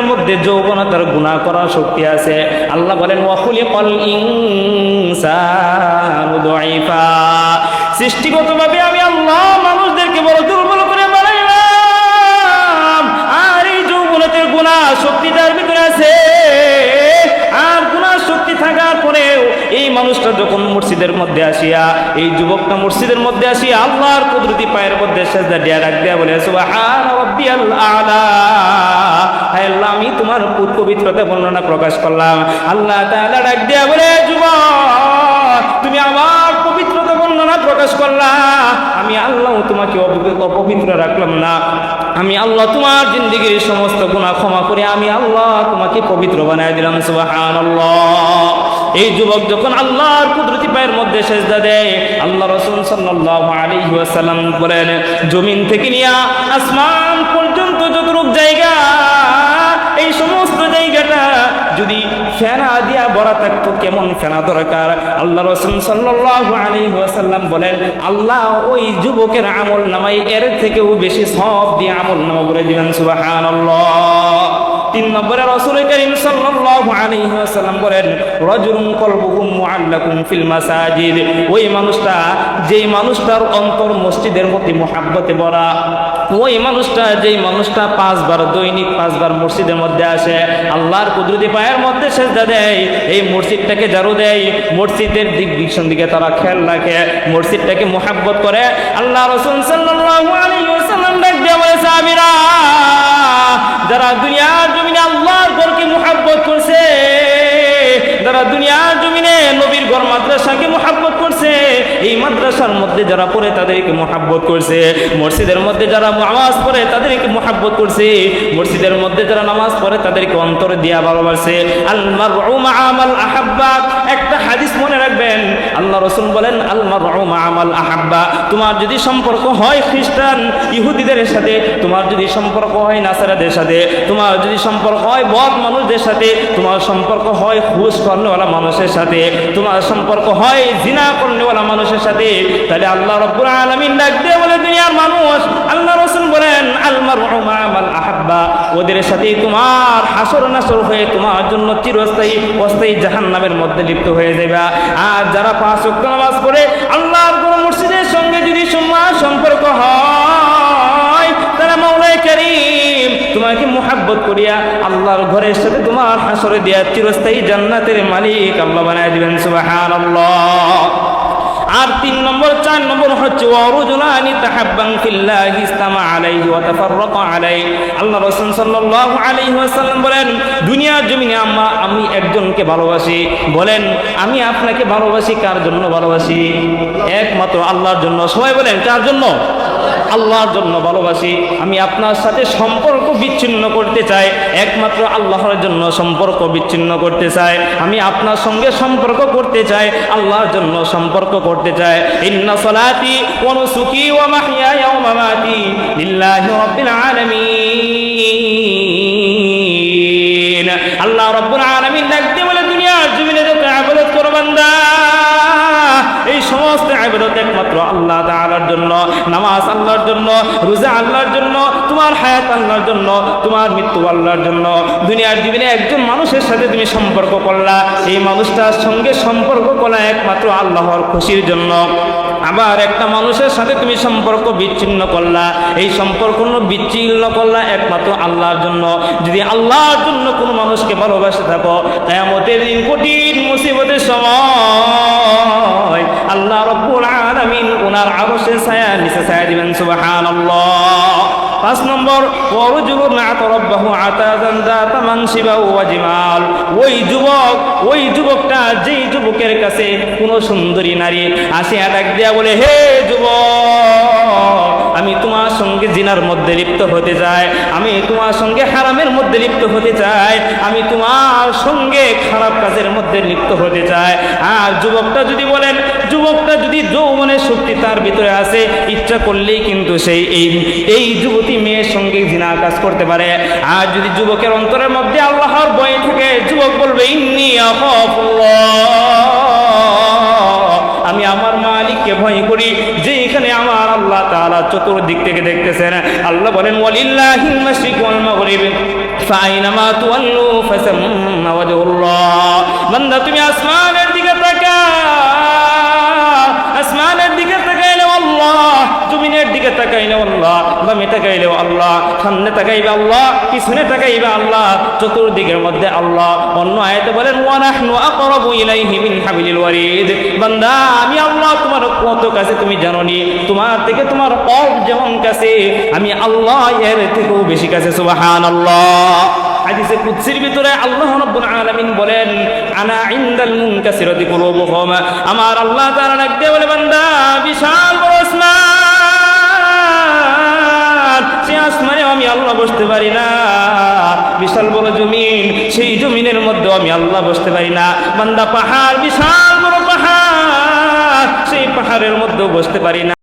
মধ্যে যৌবনতার গুণা করার শক্তি আছে। আল্লাহ বলেন ওয়াকুলি কল সৃষ্টিগতভাবে আমি আল্লাহ মানুষদেরকে বড় আসিয়া, এই যুবকটা মসজিদের মধ্যে আসিয়া আল্লাহর কুদরতি পায়ের মধ্যে সেজদা দিয়া ডাক দেয়া বলে আল্লাহ, আমি তোমার পবিত্রতা বর্ণনা প্রকাশ করলাম। আল্লাহ তাআলা ডাক দেয়া বলে, যুবক, তুমি আমার পবিত্রতা বর্ণনা প্রকাশ করলা। আমি আল্লাহ তোমাকে অপবি- অপবিত্র রাখলাম না। আমি আল্লাহ তোমার জিন্দগির সমস্ত গুণা ক্ষমা করে আমি আল্লাহ তোমাকে পবিত্র বানায় দিলাম। সুবাহান এই যুবক যখন আল্লাহর কুদরতি পায়ের মধ্যে সেজদা দেয়, আল্লাহ রসুল সাল্লাল্লাহু আলাইহি ওয়াসাল্লাম বলেন, জমিন থেকে নিয়া আসমান পর্যন্ত যতটুক জায়গা, এই সমস্ত জায়গাটা যদি ফেনা দিয়া ভরা থাকতো, কেমন ফেনা দরকার? আল্লাহ রসুল সাল্লাল্লাহু আলাইহি ওয়াসাল্লাম বলেন, আল্লাহ ওই যুবকের আমল নামাই এর থেকেও বেশি সব দিয়ে আমল নামা করে দিবেন, সুবহানাল্লাহ। তিন নম্বরে রসুল করিম সাল্লাল্লাহু আলাইহি ওয়াসাল্লাম বলেন রাজুলুন কলবুহু মুআল্লাকুন ফিল মাসাজিদ। ওই মানুষটা, যেই মানুষটার অন্তর মসজিদের প্রতি মোহাব্বতে ভরা, ওই মানুষটা, যেই মানুষটা পাঁচবার দৈনিক, পাঁচবার মসজিদের মধ্যে আসে, আল্লাহর কুদরতি পায়ের মধ্যে সেজদা দেয়, এই মসজিদটাকে জারু দেয়, মসজিদের দিক দিকশন দিকে তারা খেয়াল রাখে, মসজিদটাকে মোহাব্বত করে, আল্লাহ রসুল সাল্লাল্লাহু আলাইহি ওয়াসাল্লাম ডাক দিয়ে বলে যারা দুনিয়ার যারা দুনিয়ার জমিনে নবীর ঘর এই মাদ্রাসার মধ্যে যারা পড়ে তাদেরকে মোহাব্বত করছে। মসজিদের মধ্যে যারা নামাজ পড়ে তাদেরকে মোহাব্বত করছে। মসজিদের মধ্যে যারা নামাজ পড়ে তাদেরকে অন্তর দিয়া ভালোবাসে। একটা হাদিস মনে রাখবেন। আল্লাহ রসুল বলেন আল্লাহ আমাল আহাব্বা। তোমার যদি সম্পর্ক হয় খ্রিস্টান, ইহুদিদের সাথে, তোমার যদি সম্পর্ক হয় নাসারাদের সাথে, তোমার যদি সম্পর্ক হয় বদ মানুষদের সাথে, তোমার সম্পর্ক হয় খুশ করনেওয়ালা মানুষের সাথে, তোমার সম্পর্ক হয় জিনা করনেওয়ালা মানুষের সাথে তাহলে আল্লাহ রব্বুল আলামিন ডাক দিয়ে বলে, দুনিয়ার মানুষ, আল্লাহ রসুল বলেন আলমার আমাল আহাব্বা। ওদের সাথে তোমার হাসর নাসর হয়ে তোমার জন্য চিরস্থায়ী, অস্থায়ী জাহান্নামের মধ্যে লিপ্ত হয়ে যাবে আর যারা পাঁচ ওয়াক্ত নামাজ পড়ে, আল্লাহর কোন মসজিদের সঙ্গে যদি তোমার সম্পর্ক হয়, তারা মাওলাই করিম তোমাকে মোহাব্বত করিয়া আল্লাহর ঘরের সাথে তোমার হাসরে দিয়া চিরস্থায়ী জান্নাতের মালিক আল্লাহ বানায় দিবেন, সুবহানাল্লাহ। আর তিন নম্বর, চার নম্বর হচ্ছে ওয়ারুজুলানি তাহাব্বান ফিল্লাহি ইসতামা আলাইহি ওয়া তাফাররাকা আলাইহি আল্লাহ রাসূল সাল্লাল্লাহু আলাইহি ওয়াসাল্লাম বলেন, দুনিয়ার জমিনে আম্মা আমি একজনকে ভালোবাসি। বলেন, আমি আপনাকে ভালোবাসি, কার জন্য ভালোবাসি? একমাত্র আল্লাহর জন্য। সবাই বলেন, কার জন্য? আল্লাহর জন্য ভালোবাসি। আমি আপনার সাথে সম্পর্ক বিচ্ছিন্ন করতে চাই। একমাত্র আল্লাহর জন্য সম্পর্ক বিচ্ছিন্ন করতে চাই। আমি আপনার সঙ্গে সম্পর্ক করতে চাই, আল্লাহর জন্য সম্পর্ক করতে চাই। ইন্না সলাতি ওয়া নুসুকি ওয়া মাহইয়ায়া ওয়া মামাতি লিল্লাহি রাব্বিল আলামিন। আল্লাহ রাব্বুল আলামিন ডাকতে বলে, দুনিয়ার জমিনে যত ইবাদত করো বান্দা। এই সমস্ত আবাদত একমাত্র আল্লাহ তাআলার জন্য, নামাজ আল্লাহর জন্য, রোজা আল্লাহর জন্য, তোমার হায়াত আল্লাহর জন্য, তোমার মৃত্যু আল্লাহর জন্য। দুনিয়ার জীবনে একজন মানুষের সাথে তুমি সম্পর্ক করলা, এই মানুষটার সঙ্গে সম্পর্ক করা একমাত্র আল্লাহর খুশির জন্য। আবার একটা মানুষের সাথে তুমি সম্পর্ক বিচ্ছিন্ন করলা, এই সম্পর্ক বিচ্ছিন্ন করলা একমাত্র আল্লাহর জন্য। যদি আল্লাহর জন্য কোনো মানুষকে ভালোবাসে থাকো, কেয়ামতের দিন কঠিন মুসিবতের সময় ছায়া দিবেন পাঁচ নম্বর ওই যুবক, ওই যুবকটা যেই যুবকের কাছে সুন্দরী নারী আসে দেয়া বলে, হে যুবক, আমি তোমার সঙ্গে জিনার মধ্যে লিপ্ত হতে চাই। আমি তোমার সঙ্গে হারামের মধ্যে লিপ্ত হতে চাই। আমি তোমার সঙ্গে খারাপ কাজের মধ্যে লিপ্ত হতে চাই। আর যুবকটা যদি বলেন, যুবকটা তার ভিতরে আছে, ইচ্ছা করলেই কিন্তু সেই এই এই যুবতী মেয়ের সঙ্গে জিনার কাজ করতে পারে। আর যদি যুবকের অন্তরের মধ্যে আল্লাহর ভয় থাকে, যুবক বলবে, ইন্নি আমি আমার মালিককে ভয় করি, যে এখানে আমার আল্লাহ তাআলা চতুর্দিক থেকে দেখতেছেন। আল্লাহ বলেন ওয়ালিল্লাহিল মাশরিক ওয়াল মাগরিব, ফাইনামা তুয়াল্লু ফাসাম্মা ওয়াজহুল্লাহ। বান্দা, তুমি আসমানের দিকে তাকাইলে আল্লাহ, বামে তাকাইলে আল্লাহ, সামনে তাকাইবে আল্লাহ, পিছনে তাকাইবে আল্লাহ, চতুর্দিকের মধ্যে আল্লাহ। অন্য আয়াতে বলেন আকরাবু ইলাইহি মিন হাবিলিল ওয়ারিদ। বান্দা, আমি আল্লাহ তোমার কত কাছে, তুমি তোমার থেকে তোমার যেমন কাছে, আমি আল্লাহ এর থেকেও বেশি কাছে, সুবহানাল্লাহ। হাদিসে কুদসির ভিতরে আল্লাহ রাব্বুল আলামিন বলেন, আনা ইনদাল মুনকাসিরাতি কুলুবুহুম। আমার আল্লাহ তাআলা বলে, বান্দা, বিশাল বড় সেই আসমানে আমি আল্লাহ বসতে পারি না। বিশাল বড় জমিন, সেই জমিনের মধ্যে আমি আল্লাহ বসতে পারি না। বান্দা পাহাড়, বিশাল বড় পাহাড়, সেই পাহাড়ের মধ্যেও বসতে পারি না।